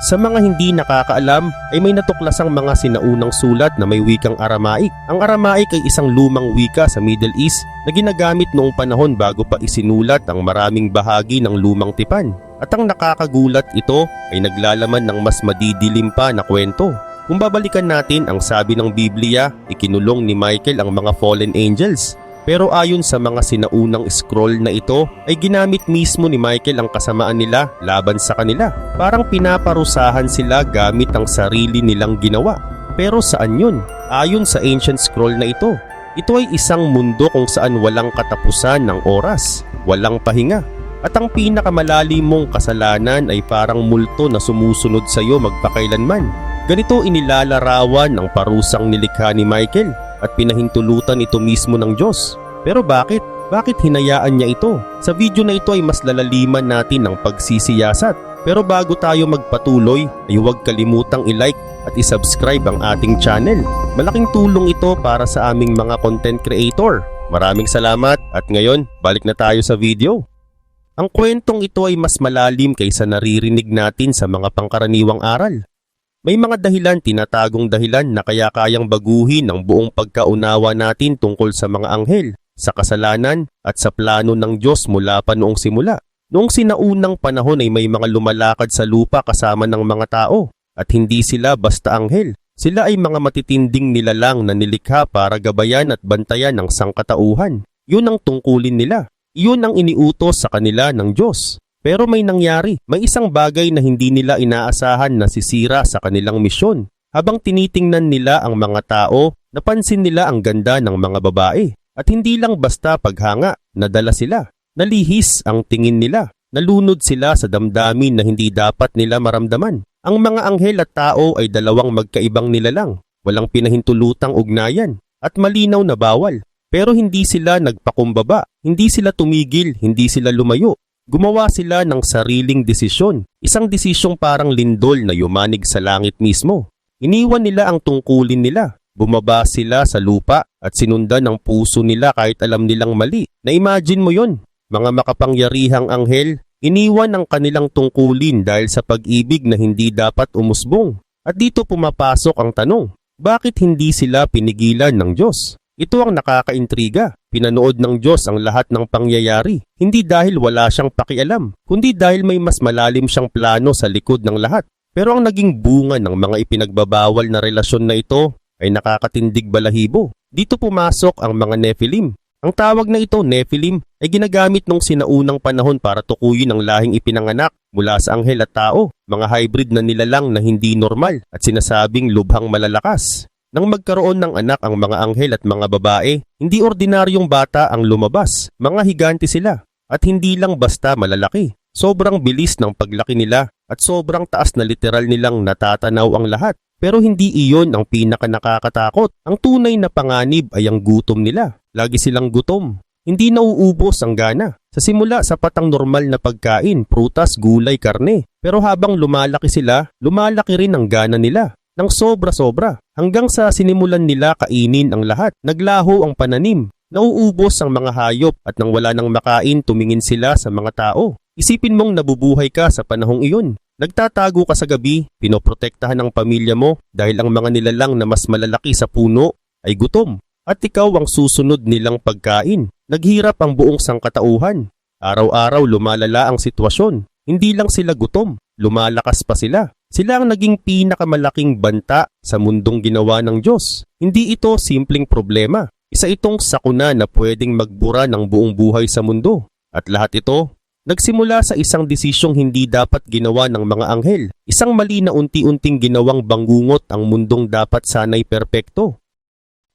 Sa mga hindi nakakaalam ay may natuklasang mga sinaunang sulat na may wikang Aramaic. Ang Aramaic ay isang lumang wika sa Middle East na ginagamit noong panahon bago pa isinulat ang maraming bahagi ng lumang tipan. At ang nakakagulat ito ay naglalaman ng mas madidilim pa na kwento. Kung babalikan natin ang sabi ng Biblia, ikinulong ni Michael ang mga fallen angels pero ayon sa mga sinaunang scroll na ito ay ginamit mismo ni Michael ang kasamaan nila laban sa kanila. Parang pinaparusahan sila gamit ang sarili nilang ginawa. Pero saan yun? Ayon sa ancient scroll na ito, ito ay isang mundo kung saan walang katapusan ng oras, walang pahinga. At ang pinakamalalim mong kasalanan ay parang multo na sumusunod sa iyo magpakailanman. Ganito inilalarawan ng parusang nilikha ni Michael at pinahintulutan ito mismo ng Diyos. Pero bakit? Bakit hinayaan niya ito? Sa video na ito ay mas lalaliman natin ang pagsisiyasat. Pero bago tayo magpatuloy ay huwag kalimutang i-like at i-subscribe ang ating channel. Malaking tulong ito para sa aming mga content creator. Maraming salamat at ngayon balik na tayo sa video. Ang kwentong ito ay mas malalim kaysa naririnig natin sa mga pangkaraniwang aral. May mga dahilan, tinatagong dahilan na kaya kayang baguhin ang buong pagkaunawa natin tungkol sa mga anghel, sa kasalanan at sa plano ng Diyos mula pa noong simula. Noong sinaunang panahon ay may mga lumalakad sa lupa kasama ng mga tao at hindi sila basta anghel. Sila ay mga matitinding nilalang na nilikha para gabayan at bantayan ang sangkatauhan. Yun ang tungkulin nila. Yun ang iniutos sa kanila ng Diyos. Pero may nangyari, may isang bagay na hindi nila inaasahan na sisira sa kanilang misyon. Habang tinitingnan nila ang mga tao, napansin nila ang ganda ng mga babae. At hindi lang basta paghanga, nadala sila. Nalihis ang tingin nila. Nalunod sila sa damdamin na hindi dapat nila maramdaman. Ang mga anghel at tao ay dalawang magkaibang nilalang. Walang pinahintulutang ugnayan at malinaw na bawal. Pero hindi sila nagpakumbaba, hindi sila tumigil, hindi sila lumayo. Gumawa sila ng sariling desisyon, isang desisyong parang lindol na yumanig sa langit mismo. Iniwan nila ang tungkulin nila, bumaba sila sa lupa at sinundan ang puso nila kahit alam nilang mali. Na-imagine mo yon, mga makapangyarihang anghel, iniwan ang kanilang tungkulin dahil sa pag-ibig na hindi dapat umusbong. At dito pumapasok ang tanong, bakit hindi sila pinigilan ng Diyos? Ito ang nakakaintriga. Pinanood ng Diyos ang lahat ng pangyayari, hindi dahil wala siyang pakialam, kundi dahil may mas malalim siyang plano sa likod ng lahat. Pero ang naging bunga ng mga ipinagbabawal na relasyon na ito ay nakakatindig balahibo. Dito pumasok ang mga Nephilim. Ang tawag na ito, Nephilim, ay ginagamit nung sinaunang panahon para tukuyin ang lahing ipinanganak mula sa anghel at tao, mga hybrid na nilalang na hindi normal at sinasabing lubhang malalakas. Nang magkaroon ng anak ang mga anghel at mga babae, hindi ordinaryong bata ang lumabas, mga higanti sila. At hindi lang basta malalaki. Sobrang bilis ng paglaki nila at sobrang taas na literal nilang natatanaw ang lahat. Pero hindi iyon ang pinaka nakakatakot. Ang tunay na panganib ay ang gutom nila. Lagi silang gutom. Hindi nauubos ang gana. Sa simula, sapat ang normal na pagkain, prutas, gulay, karne. Pero habang lumalaki sila, lumalaki rin ang gana nila ng sobra-sobra hanggang sa sinimulan nila kainin ang lahat. Naglaho ang pananim, nauubos ang mga hayop at nang wala nang makain tumingin sila sa mga tao. Isipin mong nabubuhay ka sa panahong iyon. Nagtatago ka sa gabi, pinoprotektahan ng pamilya mo dahil ang mga nilalang na mas malalaki sa puno ay gutom. At ikaw ang susunod nilang pagkain. Naghirap ang buong sangkatauhan. Araw-araw lumalala ang sitwasyon. Hindi lang sila gutom, lumalakas pa sila. Sila ang naging pinakamalaking banta sa mundong ginawa ng Diyos. Hindi ito simpleng problema. Isa itong sakuna na pwedeng magbura ng buong buhay sa mundo. At lahat ito, nagsimula sa isang desisyong hindi dapat ginawa ng mga anghel. Isang mali na unti-unting ginawang bangungot ang mundong dapat sanay perpekto.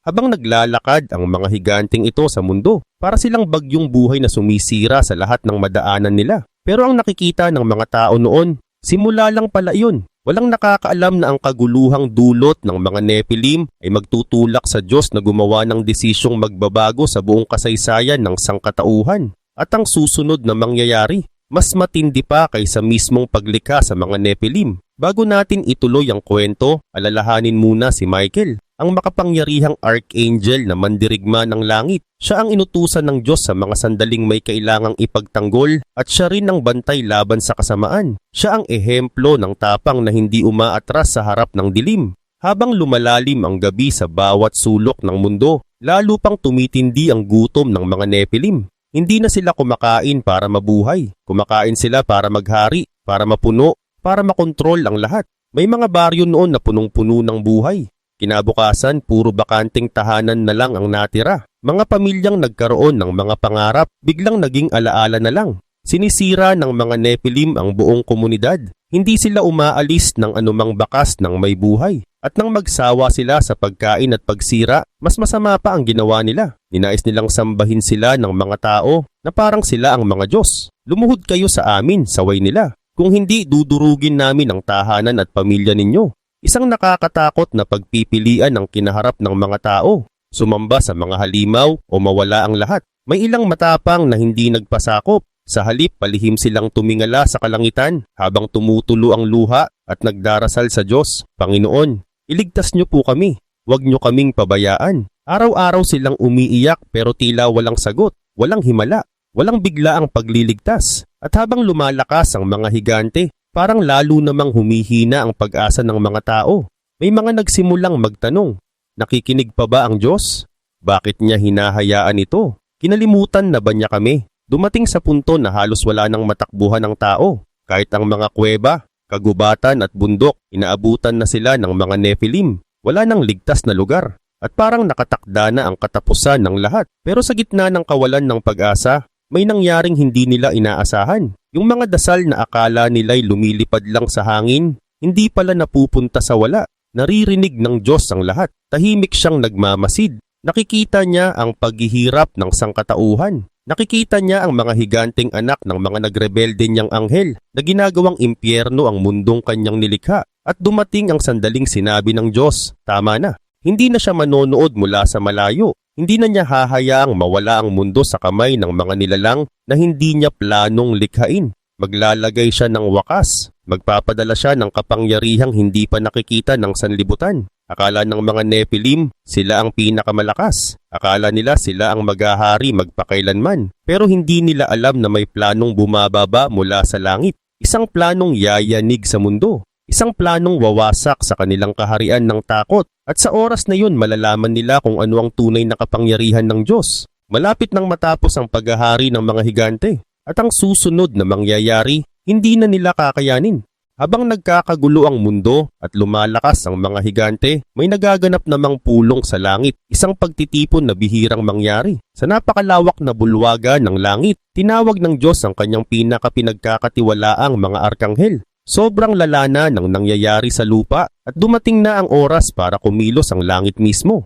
Habang naglalakad ang mga higanting ito sa mundo, para silang bagyong buhay na sumisira sa lahat ng madaanan nila. Pero ang nakikita ng mga tao noon Simula lang pala iyon. Walang nakakaalam na ang kaguluhang dulot ng mga Nephilim ay magtutulak sa Diyos na gumawa ng desisyong magbabago sa buong kasaysayan ng sangkatauhan. At ang susunod na mangyayari, mas matindi pa kaysa mismong paglikha sa mga Nephilim. Bago natin ituloy ang kwento, alalahanin muna si Michael. ang makapangyarihang archangel na mandirigma ng langit. Siya ang inutusan ng Diyos sa mga sandaling may kailangang ipagtanggol at siya rin ang bantay laban sa kasamaan. Siya ang ehemplo ng tapang na hindi umaatras sa harap ng dilim. Habang lumalalim ang gabi sa bawat sulok ng mundo, lalo pang tumitindi ang gutom ng mga Nephilim. Hindi na sila kumakain para mabuhay. Kumakain sila para maghari, para mapuno, para makontrol ang lahat. May mga baryo noon na punong-puno ng buhay. Kinabukasan, puro bakanting tahanan na lang ang natira. Mga pamilyang nagkaroon ng mga pangarap, biglang naging alaala na lang. Sinisira ng mga Nephilim ang buong komunidad. Hindi sila umaalis ng anumang bakas ng may buhay. At nang magsawa sila sa pagkain at pagsira, mas masama pa ang ginawa nila. Ninais nilang sambahin sila ng mga tao na parang sila ang mga Diyos. Lumuhod kayo sa amin, saway nila. Kung hindi, dudurugin namin ang tahanan at pamilya ninyo. Isang nakakatakot na pagpipilian ang kinaharap ng mga tao. Sumamba sa mga halimaw o mawala ang lahat. May ilang matapang na hindi nagpasakop. Sa halip, palihim silang tumingala sa kalangitan habang tumutulo ang luha at nagdarasal sa Diyos. Panginoon, iligtas niyo po kami. Huwag niyo kaming pabayaan. Araw-araw silang umiiyak pero tila walang sagot, walang himala, walang bigla ang pagliligtas. At habang lumalakas ang mga higante, parang lalo namang humihina ang pag-asa ng mga tao. May mga nagsimulang magtanong, nakikinig pa ba ang Diyos? Bakit niya hinahayaan ito? Kinalimutan na ba niya kami? Dumating sa punto na halos wala nang matakbuhan ng tao. Kahit ang mga kuweba, kagubatan at bundok, inaabutan na sila ng mga Nephilim. Wala nang ligtas na lugar. At parang nakatakda na ang katapusan ng lahat. Pero sa gitna ng kawalan ng pag-asa, may nangyaring hindi nila inaasahan. Yung mga dasal na akala nila'y lumilipad lang sa hangin, hindi pala napupunta sa wala. Naririnig ng Diyos ang lahat. Tahimik siyang nagmamasid. Nakikita niya ang paghihirap ng sangkatauhan. Nakikita niya ang mga higanteng anak ng mga nagrebelde niyang anghel na ginagawang impyerno ang mundong kanyang nilikha. At dumating ang sandaling sinabi ng Diyos, tama na. Hindi na siya manonood mula sa malayo. Hindi na niya hahayaang mawala ang mundo sa kamay ng mga nilalang na hindi niya planong likhain. Maglalagay siya ng wakas. Magpapadala siya ng kapangyarihang hindi pa nakikita ng sanlibutan. Akala ng mga Nephilim, sila ang pinakamalakas. Akala nila sila ang maghahari magpakailanman. Pero hindi nila alam na may planong bumababa mula sa langit. Isang planong yayanig sa mundo. Isang planong wawasak sa kanilang kaharian ng takot at sa oras na yun malalaman nila kung ano ang tunay na kapangyarihan ng Diyos. Malapit nang matapos ang paghahari ng mga higante at ang susunod na mangyayari hindi na nila kakayanin. Habang nagkakagulo ang mundo at lumalakas ang mga higante, may nagaganap namang pulong sa langit, isang pagtitipon na bihirang mangyari. Sa napakalawak na bulwaga ng langit, tinawag ng Diyos ang kanyang pinakapinagkakatiwalaang mga arkanghel Sobrang lala na ng nangyayari sa lupa at dumating na ang oras para kumilos ang langit mismo.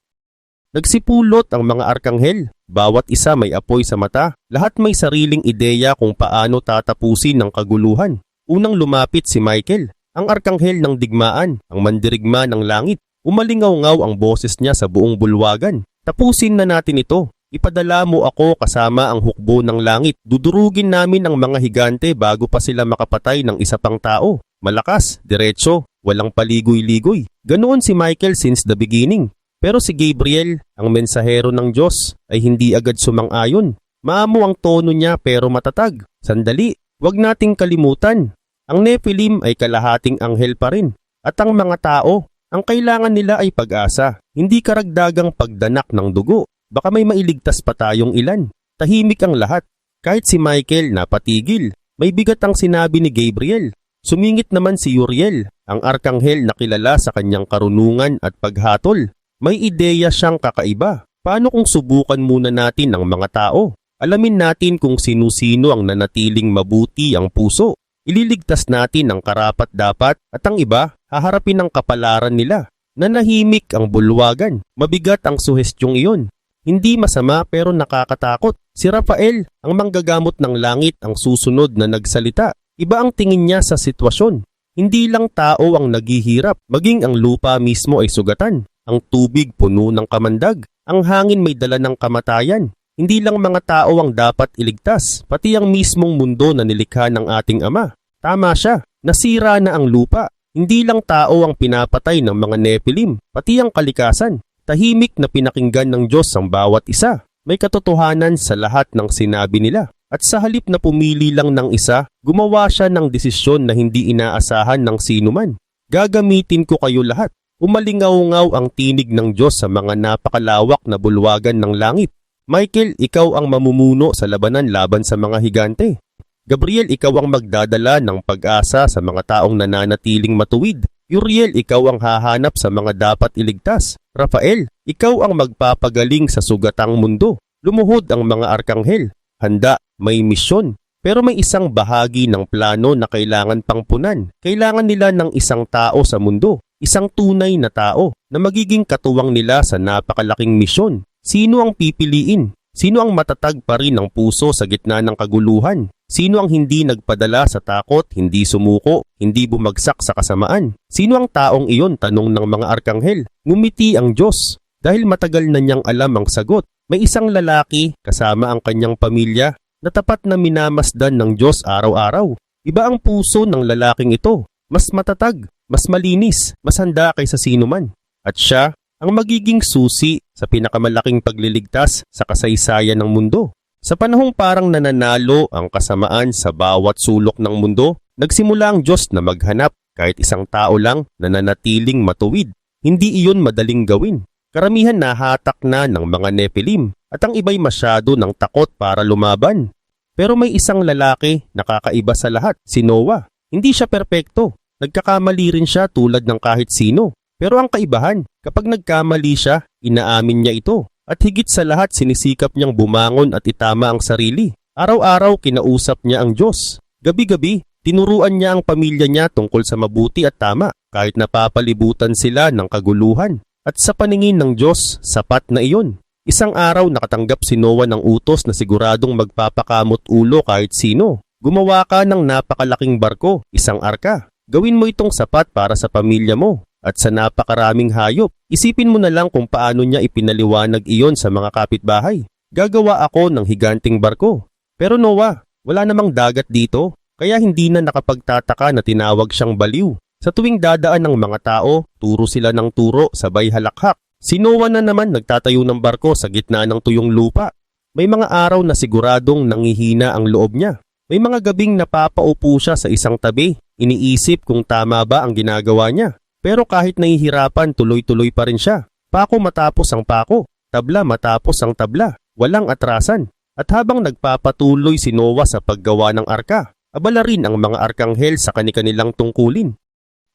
Nagsipulot ang mga arkanghel, bawat isa may apoy sa mata, lahat may sariling ideya kung paano tatapusin ng kaguluhan. Unang lumapit si Michael, ang arkanghel ng digmaan, ang mandirigma ng langit. Umalingaw-ngaw ang boses niya sa buong bulwagan. Tapusin na natin ito. Ipadala mo ako kasama ang hukbo ng langit. Dudurugin namin ang mga higante bago pa sila makapatay ng isa pang tao. Malakas, diretso, walang paligoy-ligoy. Ganoon si Michael since the beginning. Pero si Gabriel, ang mensahero ng Diyos, ay hindi agad sumang-ayon. Maamo ang tono niya pero matatag. Sandali, wag nating kalimutan. Ang Nephilim ay kalahating anghel pa rin. At ang mga tao, ang kailangan nila ay pag-asa, hindi karagdagang pagdanak ng dugo. Baka may mailigtas pa tayong ilan. Tahimik ang lahat. Kahit si Michael napatigil. May bigat ang sinabi ni Gabriel. Sumingit naman si Uriel, ang arkanghel na kilala sa kanyang karunungan at paghatol. May ideya siyang kakaiba. Paano kung subukan muna natin ang mga tao? Alamin natin kung sino-sino ang nanatiling mabuti ang puso. Ililigtas natin ang karapat dapat at ang iba, haharapin ang kapalaran nila. Nanahimik ang bulwagan. Mabigat ang suhestyong iyon. Hindi masama pero nakakatakot. Si Rafael, ang manggagamot ng langit ang susunod na nagsalita. Iba ang tingin niya sa sitwasyon. Hindi lang tao ang naghihirap, maging ang lupa mismo ay sugatan. Ang tubig puno ng kamandag. Ang hangin may dala ng kamatayan. Hindi lang mga tao ang dapat iligtas, pati ang mismong mundo na nilikha ng ating Ama. Tama siya, nasira na ang lupa. Hindi lang tao ang pinapatay ng mga Nephilim, pati ang kalikasan. Tahimik na pinakinggan ng Diyos ang bawat isa. May katotohanan sa lahat ng sinabi nila. At sa halip na pumili lang ng isa, gumawa siya ng desisyon na hindi inaasahan ng sino man. Gagamitin ko kayo lahat. Umalingaw-ngaw ang tinig ng Diyos sa mga napakalawak na bulwagan ng langit. Michael, ikaw ang mamumuno sa labanan laban sa mga higante. Gabriel, ikaw ang magdadala ng pag-asa sa mga taong nananatiling matuwid. Uriel, ikaw ang hahanap sa mga dapat iligtas. Rafael, ikaw ang magpapagaling sa sugatang mundo. Lumuhod ang mga arkanghel. Handa, may misyon. Pero may isang bahagi ng plano na kailangan pangpunan. Kailangan nila ng isang tao sa mundo. Isang tunay na tao na magiging katuwang nila sa napakalaking misyon. Sino ang pipiliin? Sino ang matatag pa rin ng puso sa gitna ng kaguluhan? Sino ang hindi nagpadala sa takot, hindi sumuko, hindi bumagsak sa kasamaan? Sino ang taong iyon? Tanong ng mga arkanghel. Ngumiti ang Diyos dahil matagal na niyang alam ang sagot. May isang lalaki kasama ang kanyang pamilya na tapat na minamasdan ng Diyos araw-araw. Iba ang puso ng lalaking ito. Mas matatag, mas malinis, mas handa kaysa sino man. At siya ang magiging susi sa pinakamalaking pagliligtas sa kasaysayan ng mundo. Sa panahong parang nananalo ang kasamaan sa bawat sulok ng mundo, nagsimula ang Diyos na maghanap kahit isang tao lang na nanatiling matuwid. Hindi iyon madaling gawin. Karamihan nahatak na ng mga Nephilim at ang iba'y masyado ng takot para lumaban. Pero may isang lalaki na kakaiba sa lahat, si Noah. Hindi siya perpekto. Nagkakamali rin siya tulad ng kahit sino. Pero ang kaibahan, kapag nagkamali siya, inaamin niya ito. At higit sa lahat sinisikap niyang bumangon at itama ang sarili. Araw-araw kinausap niya ang Diyos. Gabi-gabi, tinuruan niya ang pamilya niya tungkol sa mabuti at tama kahit napapalibutan sila ng kaguluhan. At sa paningin ng Diyos, sapat na iyon. Isang araw nakatanggap si Noah ng utos na siguradong magpapakamot ulo kahit sino. Gumawa ka ng napakalaking barko, isang arka. Gawin mo itong sapat para sa pamilya mo at sa napakaraming hayop. Isipin mo na lang kung paano niya ipinaliwanag iyon sa mga kapitbahay. Gagawa ako ng higanting barko. Pero Noah, wala namang dagat dito, kaya hindi na nakapagtataka na tinawag siyang baliw. Sa tuwing dadaan ng mga tao, turo sila ng turo sabay halakhak. Si Noah na naman nagtatayo ng barko sa gitna ng tuyong lupa. May mga araw na siguradong nangihina ang loob niya. May mga gabing napapaupo siya sa isang tabi, iniisip kung tama ba ang ginagawa niya. Pero kahit nahihirapan, tuloy-tuloy pa rin siya. Pako matapos ang pako, tabla matapos ang tabla, walang atrasan. At habang nagpapatuloy si Noah sa paggawa ng arka, abala rin ang mga arkanghel sa kanilang tungkulin.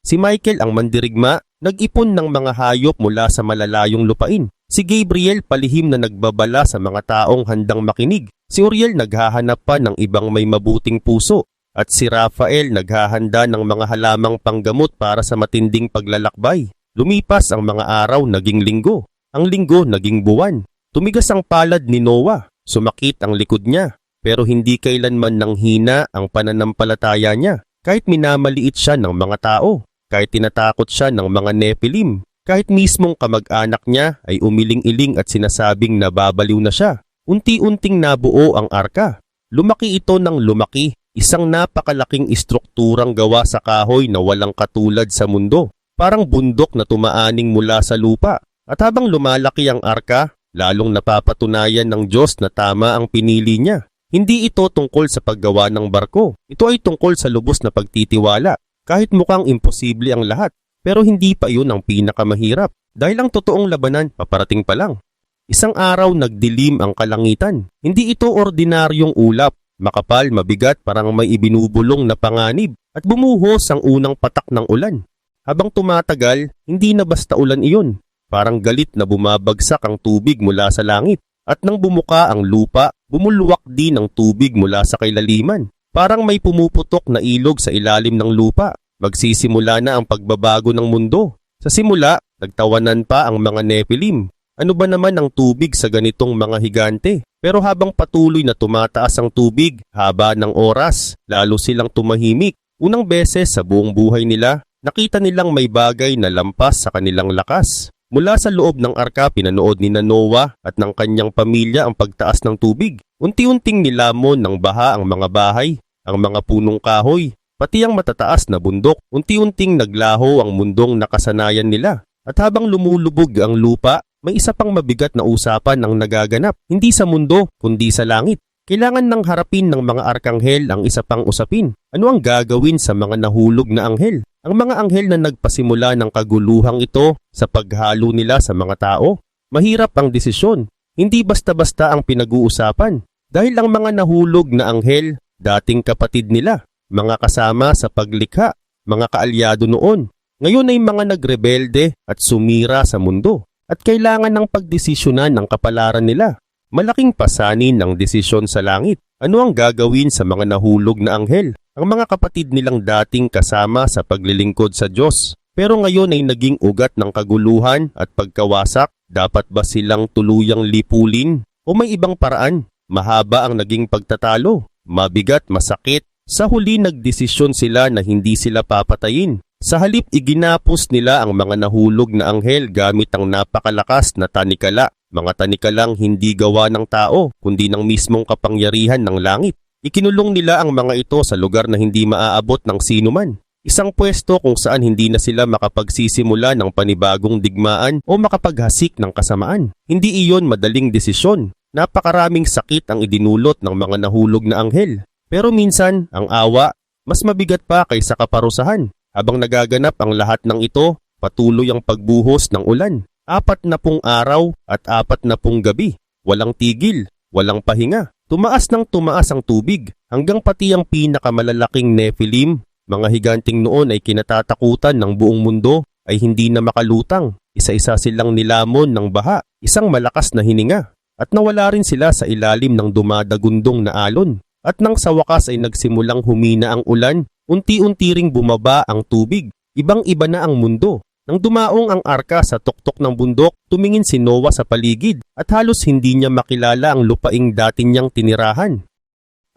Si Michael ang mandirigma, nag-ipon ng mga hayop mula sa malalayong lupain. Si Gabriel palihim na nagbabala sa mga taong handang makinig. Si Uriel naghahanap pa ng ibang may mabuting puso. At si Rafael naghahanda ng mga halamang panggamot para sa matinding paglalakbay. Lumipas ang mga araw naging linggo. Ang linggo naging buwan. Tumigas ang palad ni Noah. Sumakit ang likod niya. Pero hindi kailanman nang hina ang pananampalataya niya. Kahit minamaliit siya ng mga tao. Kahit tinatakot siya ng mga Nephilim. Kahit mismong kamag-anak niya ay umiling-iling at sinasabing nababaliw na siya. Unti-unting nabuo ang arka. Lumaki ito ng lumaki Isang napakalaking istrukturang gawa sa kahoy na walang katulad sa mundo. Parang bundok na tumaaning mula sa lupa. At habang lumalaki ang arka, lalong napapatunayan ng Diyos na tama ang pinili niya. Hindi ito tungkol sa paggawa ng barko. Ito ay tungkol sa lubos na pagtitiwala. Kahit mukhang imposible ang lahat, pero hindi pa iyon ang pinakamahirap. Dahil ang totoong labanan paparating pa lang. Isang araw nagdilim ang kalangitan. Hindi ito ordinaryong ulap Makapal, mabigat, parang may ibinubulong na panganib at bumuhos ang unang patak ng ulan. Habang tumatagal, hindi na basta ulan iyon. Parang galit na bumabagsak ang tubig mula sa langit. At nang bumuka ang lupa, bumulwak din ang tubig mula sa kailaliman. Parang may pumuputok na ilog sa ilalim ng lupa. Magsisimula na ang pagbabago ng mundo. Sa simula, nagtawanan pa ang mga Nephilim. Ano ba naman ang tubig sa ganitong mga higante? Pero habang patuloy na tumataas ang tubig, haba ng oras, lalo silang tumahimik. Unang beses sa buong buhay nila, nakita nilang may bagay na lampas sa kanilang lakas. Mula sa loob ng arka pinanood ni Noah at ng kanyang pamilya ang pagtaas ng tubig. Unti-unting nilamon ng baha ang mga bahay, ang mga punong kahoy, pati ang matataas na bundok. Unti-unting naglaho ang mundong nakasanayan nila. At habang lumulubog ang lupa, may isa pang mabigat na usapan ang nagaganap, hindi sa mundo, kundi sa langit. Kailangan nang harapin ng mga arkanghel ang isa pang usapin. Ano ang gagawin sa mga nahulog na anghel? Ang mga anghel na nagpasimula ng kaguluhang ito sa paghalo nila sa mga tao. Mahirap ang desisyon. Hindi basta-basta ang pinag-uusapan. Dahil ang mga nahulog na anghel, dating kapatid nila, mga kasama sa paglikha, mga kaalyado noon. Ngayon ay mga nagrebelde at sumira sa mundo at kailangan ng pagdesisyonan ng kapalaran nila. Malaking pasanin ang desisyon sa langit. Ano ang gagawin sa mga nahulog na anghel? Ang mga kapatid nilang dating kasama sa paglilingkod sa Diyos. Pero ngayon ay naging ugat ng kaguluhan at pagkawasak. Dapat ba silang tuluyang lipulin? O may ibang paraan? Mahaba ang naging pagtatalo. Mabigat, masakit. Sa huli nagdesisyon sila na hindi sila papatayin. Sa halip iginapos nila ang mga nahulog na anghel gamit ang napakalakas na tanikala mga tanikalang hindi gawa ng tao, kundi ng mismong kapangyarihan ng langit. Ikinulong nila ang mga ito sa lugar na hindi maaabot ng sino man. Isang pwesto kung saan hindi na sila makapagsisimula ng panibagong digmaan o makapaghasik ng kasamaan. Hindi iyon madaling desisyon. Napakaraming sakit ang idinulot ng mga nahulog na anghel. Pero minsan, ang awa, mas mabigat pa kaysa kaparusahan. Habang nagaganap ang lahat ng ito, patuloy ang pagbuhos ng ulan apat na pung araw at apat na pung gabi. Walang tigil, walang pahinga. Tumaas ng tumaas ang tubig hanggang pati ang pinakamalalaking Nephilim, mga higanting noon ay kinatatakutan ng buong mundo ay hindi na makalutang. Isa-isa silang nilamon ng baha, isang malakas na hininga. At nawala rin sila sa ilalim ng dumadagundong na alon. At nang sa wakas ay nagsimulang humina ang ulan, unti-unti ring bumaba ang tubig. Ibang-iba na ang mundo nang dumaong ang arka sa tuktok ng bundok, tumingin si Noah sa paligid at halos hindi niya makilala ang lupaing dati niyang tinirahan.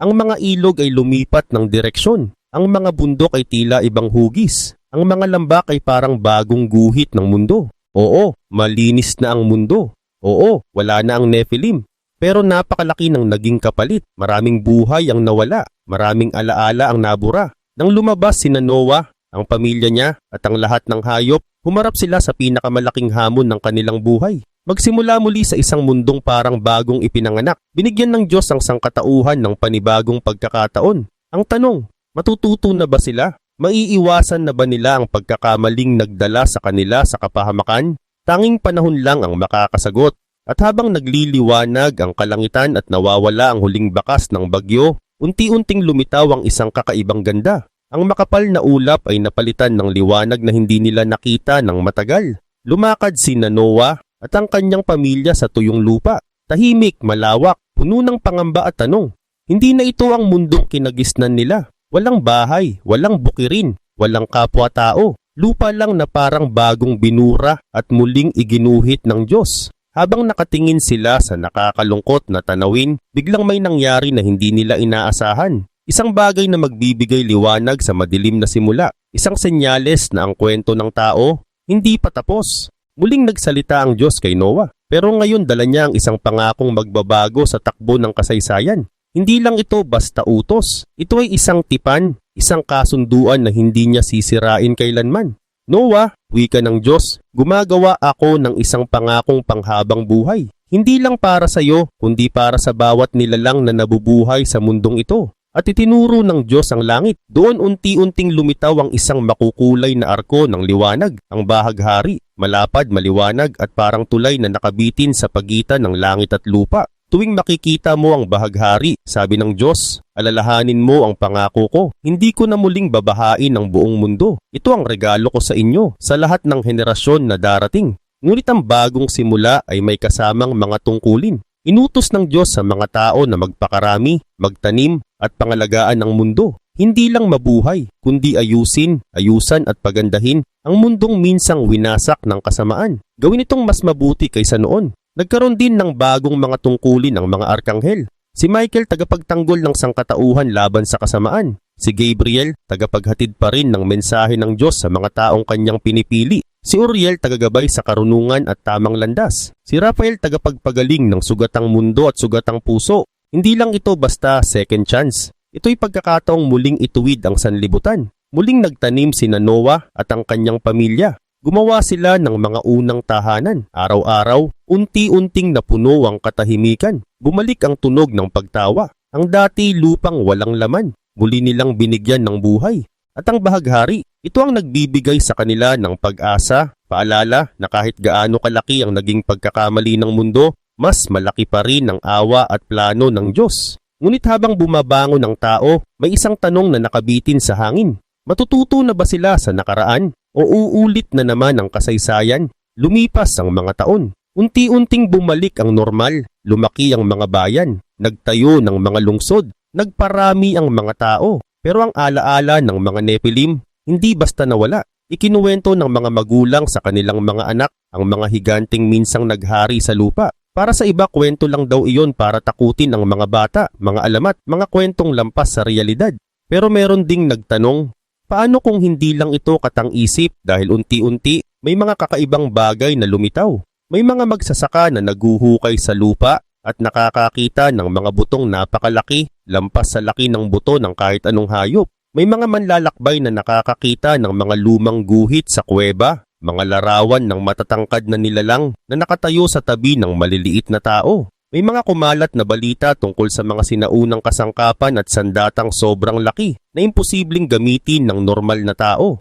Ang mga ilog ay lumipat ng direksyon. Ang mga bundok ay tila ibang hugis. Ang mga lambak ay parang bagong guhit ng mundo. Oo, malinis na ang mundo. Oo, wala na ang Nephilim. Pero napakalaki ng naging kapalit. Maraming buhay ang nawala. Maraming alaala ang nabura. Nang lumabas si Noah, ang pamilya niya at ang lahat ng hayop Humarap sila sa pinakamalaking hamon ng kanilang buhay. Magsimula muli sa isang mundong parang bagong ipinanganak. Binigyan ng Diyos ang sangkatauhan ng panibagong pagkakataon. Ang tanong, matututo na ba sila? Maiiwasan na ba nila ang pagkakamaling nagdala sa kanila sa kapahamakan? Tanging panahon lang ang makakasagot. At habang nagliliwanag ang kalangitan at nawawala ang huling bakas ng bagyo, unti-unting lumitaw ang isang kakaibang ganda. Ang makapal na ulap ay napalitan ng liwanag na hindi nila nakita ng matagal. Lumakad si Noah at ang kanyang pamilya sa tuyong lupa. Tahimik, malawak, puno ng pangamba at tanong. Hindi na ito ang mundong kinagisnan nila. Walang bahay, walang bukirin, walang kapwa-tao. Lupa lang na parang bagong binura at muling iginuhit ng Diyos. Habang nakatingin sila sa nakakalungkot na tanawin, biglang may nangyari na hindi nila inaasahan. Isang bagay na magbibigay liwanag sa madilim na simula. Isang senyales na ang kwento ng tao hindi pa tapos. Muling nagsalita ang Diyos kay Noah. Pero ngayon dala niya ang isang pangakong magbabago sa takbo ng kasaysayan. Hindi lang ito basta utos. Ito ay isang tipan, isang kasunduan na hindi niya sisirain kailanman. Noah, wika ng Diyos, gumagawa ako ng isang pangakong panghabang buhay. Hindi lang para sa iyo, kundi para sa bawat nilalang na nabubuhay sa mundong ito. At itinuro ng Diyos ang langit. Doon unti-unting lumitaw ang isang makukulay na arko ng liwanag, ang bahaghari, malapad, maliwanag at parang tulay na nakabitin sa pagitan ng langit at lupa. Tuwing makikita mo ang bahaghari, sabi ng Diyos, alalahanin mo ang pangako ko. Hindi ko na muling babahain ang buong mundo. Ito ang regalo ko sa inyo, sa lahat ng henerasyon na darating. Ngunit ang bagong simula ay may kasamang mga tungkulin. Inutos ng Diyos sa mga tao na magpakarami, magtanim at pangalagaan ang mundo. Hindi lang mabuhay, kundi ayusin, ayusan at pagandahin ang mundong minsang winasak ng kasamaan. Gawin itong mas mabuti kaysa noon. Nagkaroon din ng bagong mga tungkulin ng mga arkanghel. Si Michael tagapagtanggol ng sangkatauhan laban sa kasamaan. Si Gabriel tagapaghatid pa rin ng mensahe ng Diyos sa mga taong kanyang pinipili. Si Uriel tagagabay sa karunungan at tamang landas. Si Raphael tagapagpagaling ng sugatang mundo at sugatang puso. Hindi lang ito basta second chance. Ito'y pagkakataong muling ituwid ang sanlibutan. Muling nagtanim si Noah at ang kanyang pamilya. Gumawa sila ng mga unang tahanan. Araw-araw, unti-unting napuno ang katahimikan. Bumalik ang tunog ng pagtawa. Ang dati lupang walang laman, muli nilang binigyan ng buhay. At ang bahaghari, ito ang nagbibigay sa kanila ng pag-asa, paalala na kahit gaano kalaki ang naging pagkakamali ng mundo, mas malaki pa rin ang awa at plano ng Diyos. Ngunit habang bumabangon ang tao, may isang tanong na nakabitin sa hangin. Matututo na ba sila sa nakaraan o uulit na naman ang kasaysayan? Lumipas ang mga taon. Unti-unting bumalik ang normal, lumaki ang mga bayan, nagtayo ng mga lungsod, nagparami ang mga tao. Pero ang alaala ng mga Nephilim, hindi basta nawala. Ikinuwento ng mga magulang sa kanilang mga anak ang mga higanting minsang naghari sa lupa. Para sa iba, kwento lang daw iyon para takutin ang mga bata, mga alamat, mga kwentong lampas sa realidad. Pero meron ding nagtanong, paano kung hindi lang ito katang-isip dahil unti-unti may mga kakaibang bagay na lumitaw? May mga magsasaka na naguhukay sa lupa at nakakakita ng mga butong napakalaki lampas sa laki ng buto ng kahit anong hayop. May mga manlalakbay na nakakakita ng mga lumang guhit sa kuweba, mga larawan ng matatangkad na nilalang na nakatayo sa tabi ng maliliit na tao. May mga kumalat na balita tungkol sa mga sinaunang kasangkapan at sandatang sobrang laki na imposibleng gamitin ng normal na tao.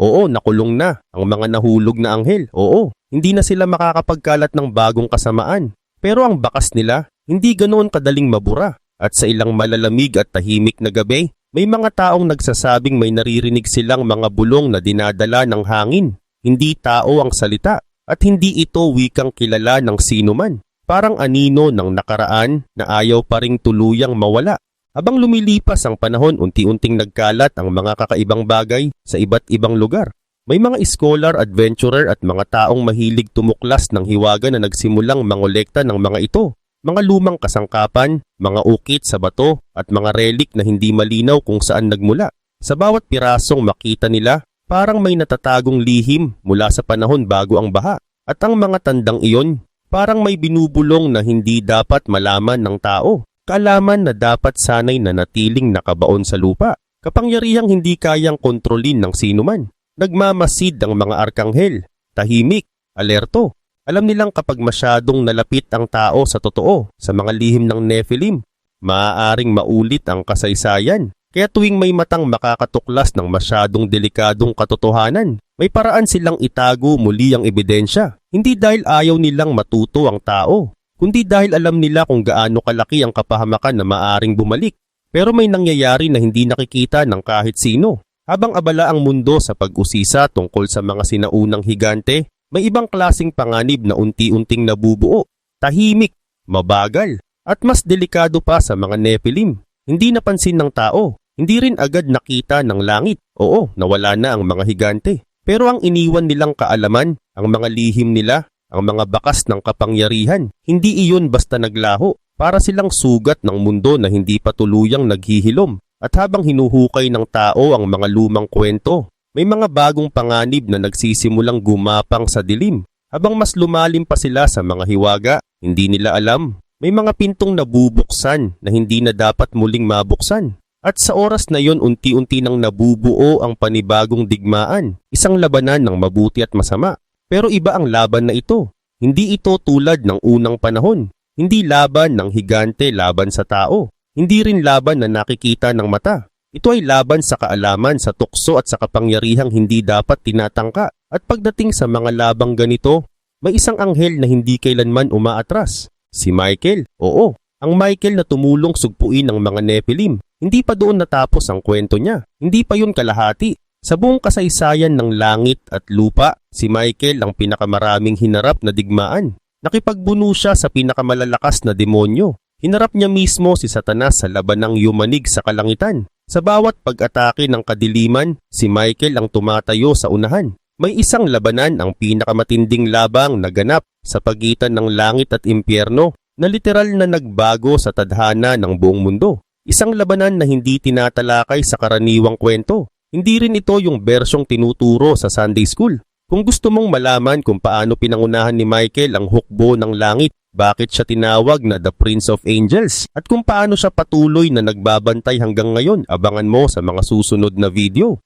Oo, nakulong na ang mga nahulog na anghel. Oo, hindi na sila makakapagkalat ng bagong kasamaan. Pero ang bakas nila, hindi ganoon kadaling mabura. At sa ilang malalamig at tahimik na gabi, may mga taong nagsasabing may naririnig silang mga bulong na dinadala ng hangin. Hindi tao ang salita at hindi ito wikang kilala ng sino man. Parang anino ng nakaraan na ayaw pa ring tuluyang mawala. Habang lumilipas ang panahon, unti-unting nagkalat ang mga kakaibang bagay sa iba't ibang lugar. May mga scholar, adventurer at mga taong mahilig tumuklas ng hiwaga na nagsimulang mangolekta ng mga ito mga lumang kasangkapan, mga ukit sa bato at mga relik na hindi malinaw kung saan nagmula. Sa bawat pirasong makita nila, parang may natatagong lihim mula sa panahon bago ang baha. At ang mga tandang iyon, parang may binubulong na hindi dapat malaman ng tao. Kaalaman na dapat sanay na natiling nakabaon sa lupa. Kapangyarihang hindi kayang kontrolin ng sinuman. Nagmamasid ang mga arkanghel, tahimik, alerto, alam nilang kapag masyadong nalapit ang tao sa totoo, sa mga lihim ng Nephilim, maaaring maulit ang kasaysayan. Kaya tuwing may matang makakatuklas ng masyadong delikadong katotohanan, may paraan silang itago muli ang ebidensya. Hindi dahil ayaw nilang matuto ang tao, kundi dahil alam nila kung gaano kalaki ang kapahamakan na maaring bumalik. Pero may nangyayari na hindi nakikita ng kahit sino. Habang abala ang mundo sa pag-usisa tungkol sa mga sinaunang higante, may ibang klasing panganib na unti-unting nabubuo, tahimik, mabagal, at mas delikado pa sa mga Nephilim. Hindi napansin ng tao, hindi rin agad nakita ng langit. Oo, nawala na ang mga higante. Pero ang iniwan nilang kaalaman, ang mga lihim nila, ang mga bakas ng kapangyarihan, hindi iyon basta naglaho para silang sugat ng mundo na hindi pa tuluyang naghihilom. At habang hinuhukay ng tao ang mga lumang kwento, may mga bagong panganib na nagsisimulang gumapang sa dilim. Habang mas lumalim pa sila sa mga hiwaga, hindi nila alam. May mga pintong nabubuksan na hindi na dapat muling mabuksan. At sa oras na yon unti-unti nang nabubuo ang panibagong digmaan, isang labanan ng mabuti at masama. Pero iba ang laban na ito. Hindi ito tulad ng unang panahon. Hindi laban ng higante laban sa tao. Hindi rin laban na nakikita ng mata. Ito ay laban sa kaalaman, sa tukso at sa kapangyarihang hindi dapat tinatangka. At pagdating sa mga labang ganito, may isang anghel na hindi kailanman umaatras. Si Michael. Oo, ang Michael na tumulong sugpuin ng mga Nephilim. Hindi pa doon natapos ang kwento niya. Hindi pa yun kalahati. Sa buong kasaysayan ng langit at lupa, si Michael ang pinakamaraming hinarap na digmaan. Nakipagbuno siya sa pinakamalalakas na demonyo. Hinarap niya mismo si Satanas sa labanang yumanig sa kalangitan. Sa bawat pag-atake ng kadiliman, si Michael ang tumatayo sa unahan. May isang labanan ang pinakamatinding labang naganap sa pagitan ng langit at impyerno na literal na nagbago sa tadhana ng buong mundo. Isang labanan na hindi tinatalakay sa karaniwang kwento. Hindi rin ito yung bersyong tinuturo sa Sunday School. Kung gusto mong malaman kung paano pinangunahan ni Michael ang hukbo ng langit bakit siya tinawag na The Prince of Angels at kung paano siya patuloy na nagbabantay hanggang ngayon abangan mo sa mga susunod na video.